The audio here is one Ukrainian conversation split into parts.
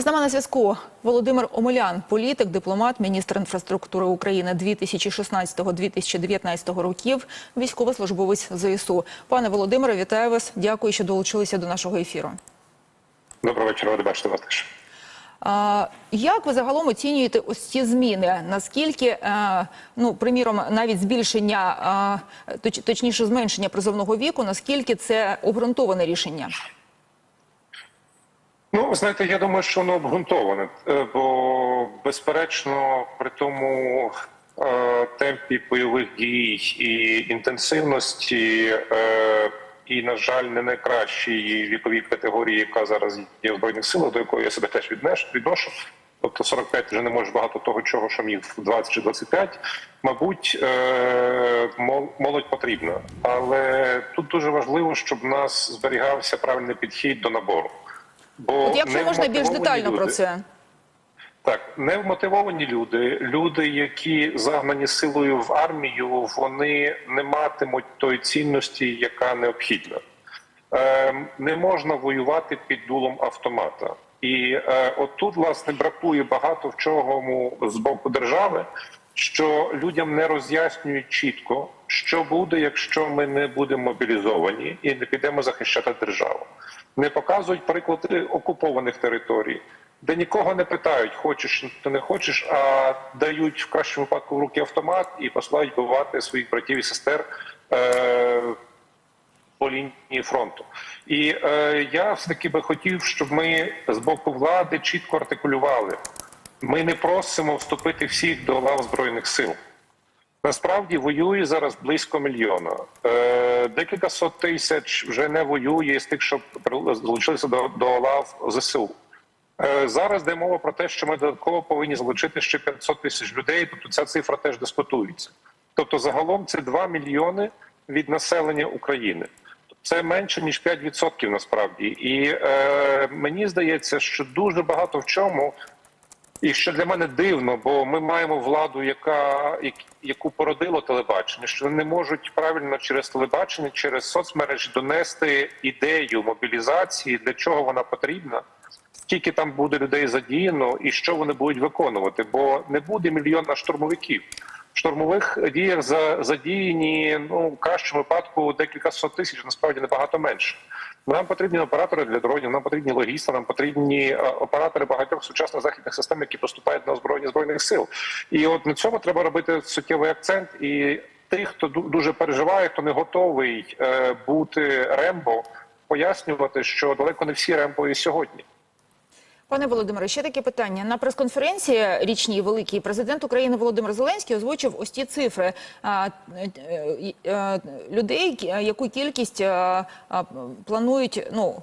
З нами на зв'язку Володимир Омелян, політик, дипломат, міністр інфраструктури України 2016-2019 років, військовослужбовець ЗСУ. Пане Володимире, вітаю вас. Дякую, що долучилися до нашого ефіру. Доброго вечора, ради бачити вас теж. Як ви загалом оцінюєте ось ці зміни? Наскільки, е, ну, приміром, навіть збільшення, точніше, зменшення призовного віку, наскільки це обґрунтоване рішення? Ну, знаєте, я думаю, що воно обґрунтоване, е, бо безперечно, при тому е, темпі бойових дій і інтенсивності, е, і, на жаль, не найкращій віковій категорії, яка зараз є в збройних силах, до якої я себе теж відношу. Тобто 45 вже не може багато того, чого що міг в 20 чи 25. Мабуть, молодь потрібна, але тут дуже важливо, щоб в нас зберігався правильний підхід до набору. Бо От якщо можна більш детально про це. так, невмотивовані люди, люди, які загнані силою в армію, вони не матимуть тої цінності, яка необхідна. Е, не можна воювати під дулом автомата. І е, отут, власне, бракує багато в чому з боку держави, що людям не роз'яснюють чітко, що буде, якщо ми не будемо мобілізовані і не підемо захищати державу. Не показують приклади окупованих територій, де нікого не питають, хочеш ти не хочеш, а дають в кращому випадку в руки автомат і посилають бувати своїх братів і сестер. Е, по лінії фронту. І е, я все таки би хотів, щоб ми з боку влади чітко артикулювали. Ми не просимо вступити всіх до лав збройних сил. Насправді воює зараз близько мільйона. Е, декілька сот тисяч вже не воює з тих, що залучилися до, до лав ЗСУ. Е, Зараз йде мова про те, що ми додатково повинні залучити ще 500 тисяч людей. Тобто ця цифра теж дискутується. Тобто, загалом це 2 мільйони від населення України. Це менше ніж 5% насправді. І е, мені здається, що дуже багато в чому, і що для мене дивно, бо ми маємо владу, яка яку породило телебачення, що вони не можуть правильно через телебачення, через соцмережі донести ідею мобілізації, для чого вона потрібна. Скільки там буде людей задіяно і що вони будуть виконувати, бо не буде мільйона штурмовиків. Штурмових діях за- задіяні ну в кращому випадку декілька сот тисяч, насправді набагато менше. Нам потрібні оператори для дронів, нам потрібні логісти, нам потрібні е, оператори багатьох сучасних західних систем, які поступають на озброєння збройних сил. І от на цьому треба робити суттєвий акцент. І тих, хто ду- дуже переживає, хто не готовий е, бути рембо, пояснювати, що далеко не всі рембо і сьогодні. Пане Володимире, ще таке питання. На прес-конференції річній великій президент України Володимир Зеленський озвучив ось ті цифри е, е, людей, е, яку кількість планують, ну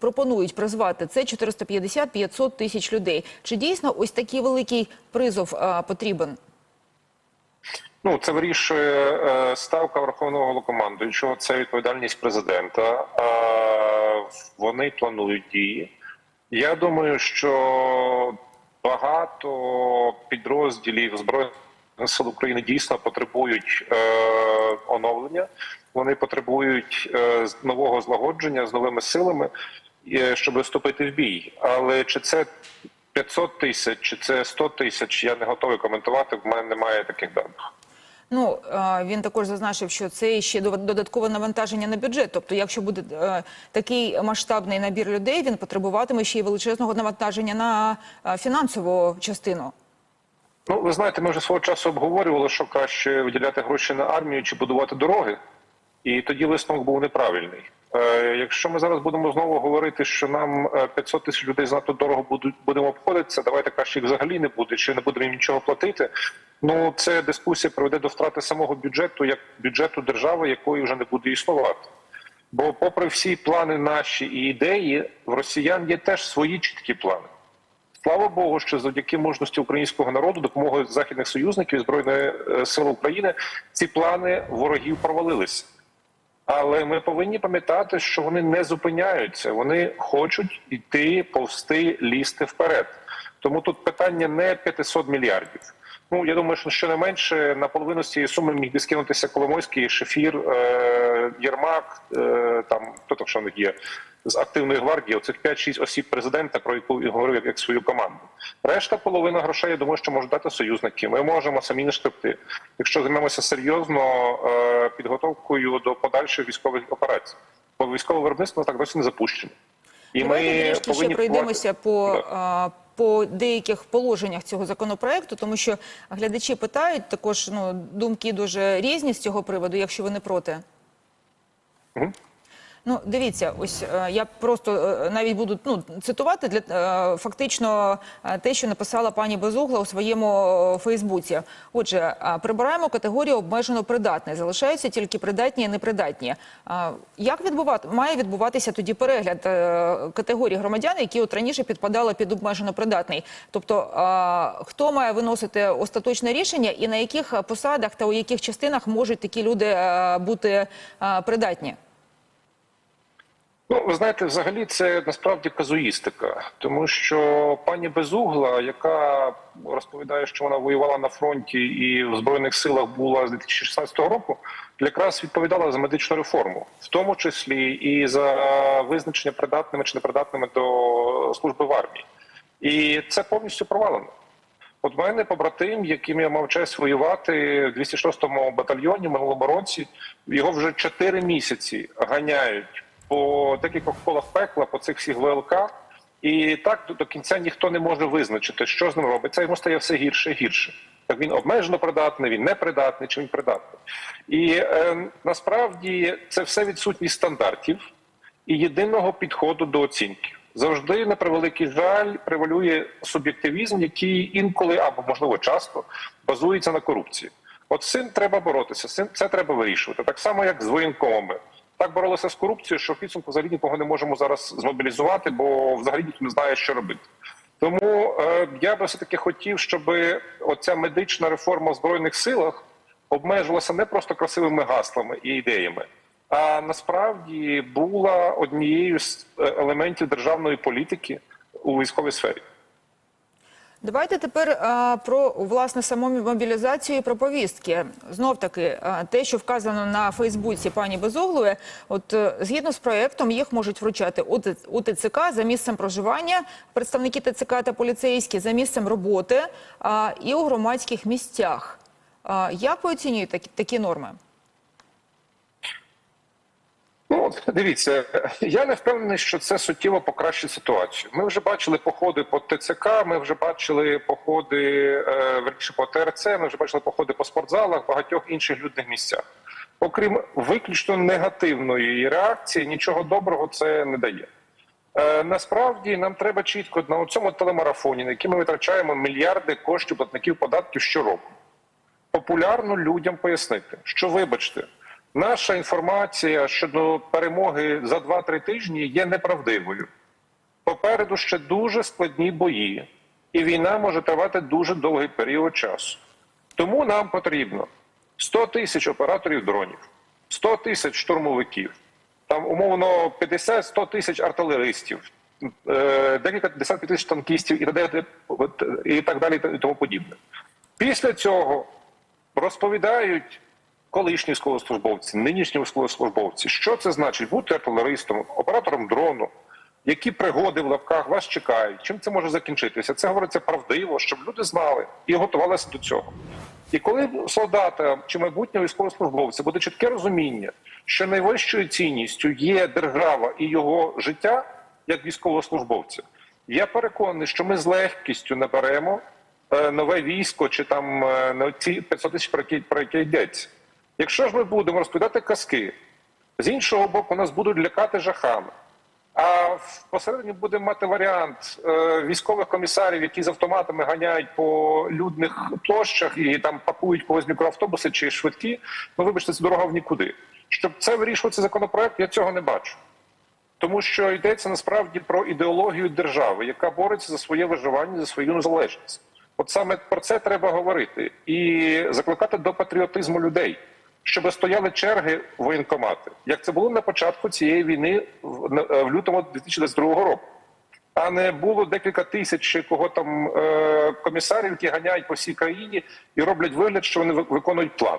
пропонують призвати. Це 450-500 тисяч людей. Чи дійсно ось такий великий призов потрібен? Ну, це вирішує ставка Верховного Головнокомандуючого, це відповідальність президента. Вони планують дії. Я думаю, що багато підрозділів Збройних сил України дійсно потребують е, оновлення. Вони потребують е, нового злагодження з новими силами, е, щоб вступити в бій. Але чи це 500 тисяч, чи це 100 тисяч, я не готовий коментувати. В мене немає таких даних. Ну він також зазначив, що це ще додаткове навантаження на бюджет. Тобто, якщо буде е, такий масштабний набір людей, він потребуватиме ще й величезного навантаження на е, фінансову частину. Ну, ви знаєте, ми вже свого часу обговорювали, що краще виділяти гроші на армію чи будувати дороги, і тоді висновок був неправильний. Е, якщо ми зараз будемо знову говорити, що нам е, 500 тисяч людей занадто дорого будуть будемо обходитися, давайте краще їх взагалі не буде, чи не будемо їм нічого платити. Ну це дискусія приведе до втрати самого бюджету, як бюджету держави, якої вже не буде існувати. Бо, попри всі плани наші і ідеї, в росіян є теж свої чіткі плани. Слава Богу, що завдяки мужності українського народу, допомогою західних союзників і збройної е, сили України, ці плани ворогів провалилися. Але ми повинні пам'ятати, що вони не зупиняються, вони хочуть йти, повсти, лізти вперед. Тому тут питання не 500 мільярдів. Ну я думаю, що щонайменше на половину з цієї суми міг би скинутися Коломойський, Шефір, е, Єрмак, е, там хто так що в них є, з активної гвардії, оцих 5-6 осіб президента, про яку він говорив як, свою команду. Решта половина грошей, я думаю, що можуть дати союзники. Ми можемо самі не шкребти. Якщо займемося серйозно е, підготовкою до подальших військових операцій, бо військове виробництво так досі не запущено. І Давайте ще повинні пройдемося по, Да. по деяких положеннях цього законопроекту, тому що глядачі питають також ну, думки дуже різні з цього приводу, якщо ви не проти. Мгм. Ну, дивіться, ось е, я просто е, навіть буду ну, цитувати для е, фактично те, що написала пані Безугла у своєму Фейсбуці. Отже, прибираємо категорію обмежено придатне, залишаються тільки придатні і непридатні. Як відбувати має відбуватися тоді перегляд категорій громадян, які от раніше підпадали під обмежено придатний? Тобто, хто має виносити остаточне рішення, і на яких посадах та у яких частинах можуть такі люди бути придатні? Ну, ви знаєте, взагалі це насправді казуїстика, тому що пані Безугла, яка розповідає, що вона воювала на фронті і в збройних силах була з 2016 року, якраз відповідала за медичну реформу, в тому числі і за визначення придатними чи непридатними до служби в армії, і це повністю провалено. От мене побратим, яким я мав честь воювати в 206-му батальйоні минулому році, його вже 4 місяці ганяють по декількох колах пекла, по цих всіх ВЛК, і так до, до кінця ніхто не може визначити, що з ним робиться. Йому стає все гірше і гірше. Так він обмежено придатний, він непридатний, чи він придатний. І е, насправді це все відсутність стандартів і єдиного підходу до оцінки. Завжди на превеликий жаль превалює суб'єктивізм, який інколи або можливо часто базується на корупції. От цим треба боротися, цим це треба вирішувати. Так само, як з воєнкомами. Так боролися з корупцією, що в підсумку взагалі нікого не можемо зараз змобілізувати, бо взагалі ніхто не знає, що робити. Тому е, я би все таки хотів, щоб оця медична реформа в збройних силах обмежувалася не просто красивими гаслами і ідеями, а насправді була однією з е, елементів державної політики у військовій сфері. Давайте тепер а, про власне саму мобілізацію і про повістки. Знов таки, те, що вказано на Фейсбуці пані Безоглої, от е, згідно з проектом їх можуть вручати у ТЦК за місцем проживання, представники ТЦК та поліцейські за місцем роботи а, і у громадських місцях. А, як ви оцінюєте такі, такі норми? Ну дивіться, я не впевнений, що це суттєво покращить ситуацію. Ми вже бачили походи по ТЦК, ми вже бачили походи е, по ТРЦ, ми вже бачили походи по спортзалах, багатьох інших людних місцях. Окрім виключно негативної реакції, нічого доброго це не дає. Е, насправді нам треба чітко на цьому телемарафоні, на який ми витрачаємо мільярди коштів платників податків щороку, популярно людям пояснити, що вибачте, наша інформація щодо перемоги за 2-3 тижні є неправдивою. Попереду ще дуже складні бої, і війна може тривати дуже довгий період часу. Тому нам потрібно 100 тисяч операторів дронів, 100 тисяч штурмовиків, там умовно 50-100 тисяч артилеристів, е, декілька десятків тисяч танкістів і так далі, і тому подібне. Після цього розповідають колишні військовослужбовці, нинішні військовослужбовці, що це значить бути артилеристом, оператором дрону, які пригоди в лапках вас чекають, чим це може закінчитися. Це говориться правдиво, щоб люди знали і готувалися до цього. І коли солдата чи майбутнього військовослужбовця буде чітке розуміння, що найвищою цінністю є держава і його життя як військовослужбовця, я переконаний, що ми з легкістю наберемо е, нове військо чи там е, ці 500 тисяч, про які йдеться. Якщо ж ми будемо розповідати казки, з іншого боку, нас будуть лякати жахами. А посередині будемо мати варіант е, військових комісарів, які з автоматами ганяють по людних площах і там пакують когось мікроавтобуси чи швидкі. Ну, вибачте, це дорога в нікуди. Щоб це вирішував цей законопроект, я цього не бачу. Тому що йдеться насправді про ідеологію держави, яка бореться за своє виживання, за свою незалежність. От саме про це треба говорити і закликати до патріотизму людей, щоб стояли черги в воєнкомати, як це було на початку цієї війни в лютому 2022 року. А не було декілька тисяч кого там е, комісарів, які ганяють по всій країні і роблять вигляд, що вони виконують план.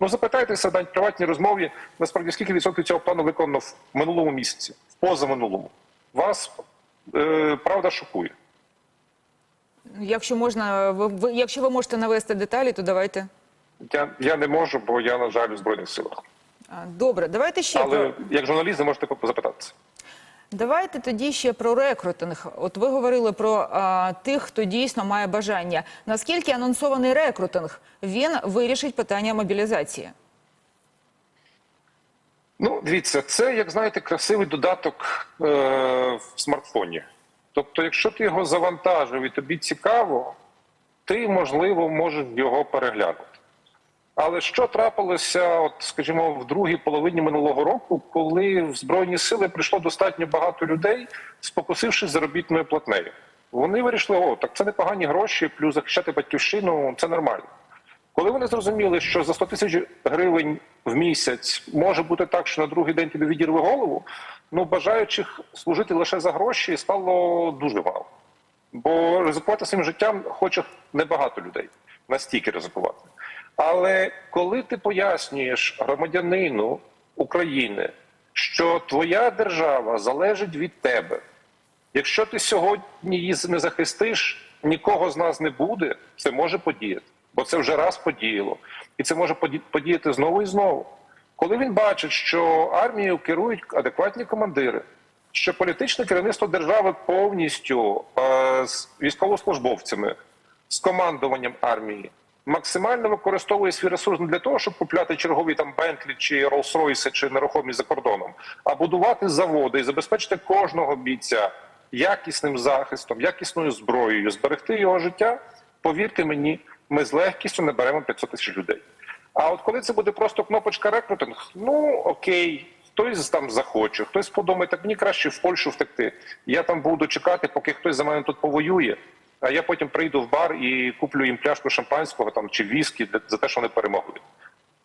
Ну запитайтеся в приватній розмові, насправді скільки відсотків цього плану виконано в минулому місяці, в позаминулому. Вас е, правда шокує. Якщо можна, ви- якщо ви можете навести деталі, то давайте. Я, я не можу, бо я, на жаль, у Збройних силах. Добре, давайте ще Але про як журналіст ви можете запитатися. давайте тоді ще про рекрутинг. От ви говорили про а, тих, хто дійсно має бажання. Наскільки анонсований рекрутинг він вирішить питання мобілізації? Ну, дивіться, це, як знаєте, красивий додаток е, в смартфоні. Тобто, якщо ти його завантажив і тобі цікаво, ти, можливо, можеш його переглянути. Але що трапилося, от, скажімо, в другій половині минулого року, коли в Збройні сили прийшло достатньо багато людей, спокусившись заробітною платнею? Вони вирішили, о, так це непогані гроші, плюс захищати батьківщину, це нормально. Коли вони зрозуміли, що за 100 тисяч гривень в місяць може бути так, що на другий день тобі відірве голову, ну бажаючих служити лише за гроші стало дуже мало. Бо ризикувати своїм життям хоче небагато людей настільки ризикувати. Але коли ти пояснюєш громадянину України, що твоя держава залежить від тебе, якщо ти сьогодні її не захистиш, нікого з нас не буде, це може подіяти. Бо це вже раз подіяло. І це може подіяти знову і знову. Коли він бачить, що армією керують адекватні командири, що політичне керівництво держави повністю е, з військовослужбовцями, з командуванням армії, максимально використовує свій ресурс не для того, щоб купляти чергові там Бентлі чи Роллс-Ройси чи нерухомість за кордоном, а будувати заводи і забезпечити кожного бійця якісним захистом, якісною зброєю, зберегти його життя. Повірте мені, ми з легкістю наберемо 500 тисяч людей. А от коли це буде просто кнопочка рекрутинг, ну окей, хтось там захоче, хтось подумає, так мені краще в Польщу втекти. Я там буду чекати, поки хтось за мене тут повоює. А я потім прийду в бар і куплю їм пляшку шампанського там чи віскі для- за те, що вони перемогли.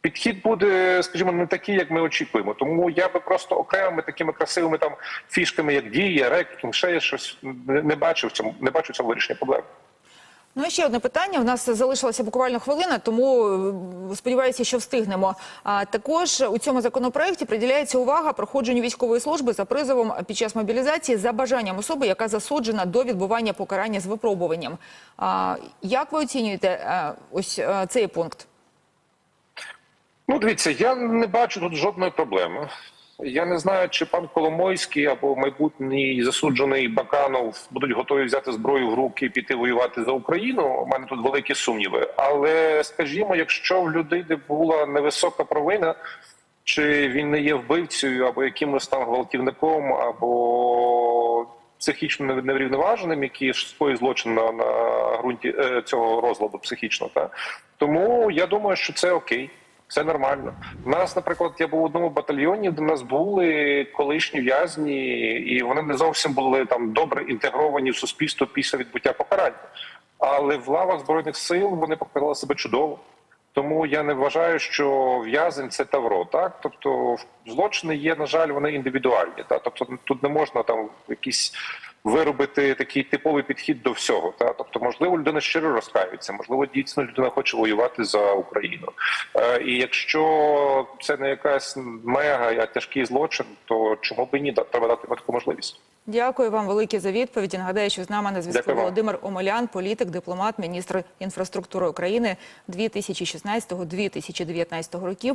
Підхід буде, скажімо, не такий, як ми очікуємо. Тому я би просто окремими такими красивими там фішками, як дія, рекрутинг, ще я щось не, бачив цьому, не бачу цьому вирішення проблем. Ну і ще одне питання. У нас залишилася буквально хвилина, тому е, сподіваюся, що встигнемо. А також у цьому законопроекті приділяється увага проходженню військової служби за призовом під час мобілізації за бажанням особи, яка засуджена до відбування покарання з випробуванням. А, як ви оцінюєте е, ось е, цей пункт? Ну, дивіться, я не бачу тут жодної проблеми. Я не знаю, чи пан Коломойський або майбутній засуджений Баканов будуть готові взяти зброю в руки і піти воювати за Україну. У мене тут великі сумніви. Але скажімо, якщо в людини була невисока провина, чи він не є вбивцею, або якимось там гвалтівником, або психічно неврівноваженим, який скоїв злочин на, на ґрунті е, цього розладу психічно. Та тому я думаю, що це окей. Це нормально. У нас, наприклад, я був в одному батальйоні, де в нас були колишні в'язні, і вони не зовсім були там добре інтегровані в суспільство після відбуття покарання. Але в лавах збройних сил вони показали себе чудово. Тому я не вважаю, що в'язень це тавро. Так, тобто злочини є, на жаль, вони індивідуальні. Так? Тобто тут не можна там якісь виробити такий типовий підхід до всього. Та тобто, можливо, людина щиро розкаюється, можливо, дійсно людина хоче воювати за Україну. Е, і якщо це не якась мега, а тяжкий злочин, то чому б і ні треба дати таку можливість. Дякую вам велике за відповіді. Нагадаю, що з нами на зв'язку Володимир Омелян, політик, дипломат, міністр інфраструктури України 2016-2019 років.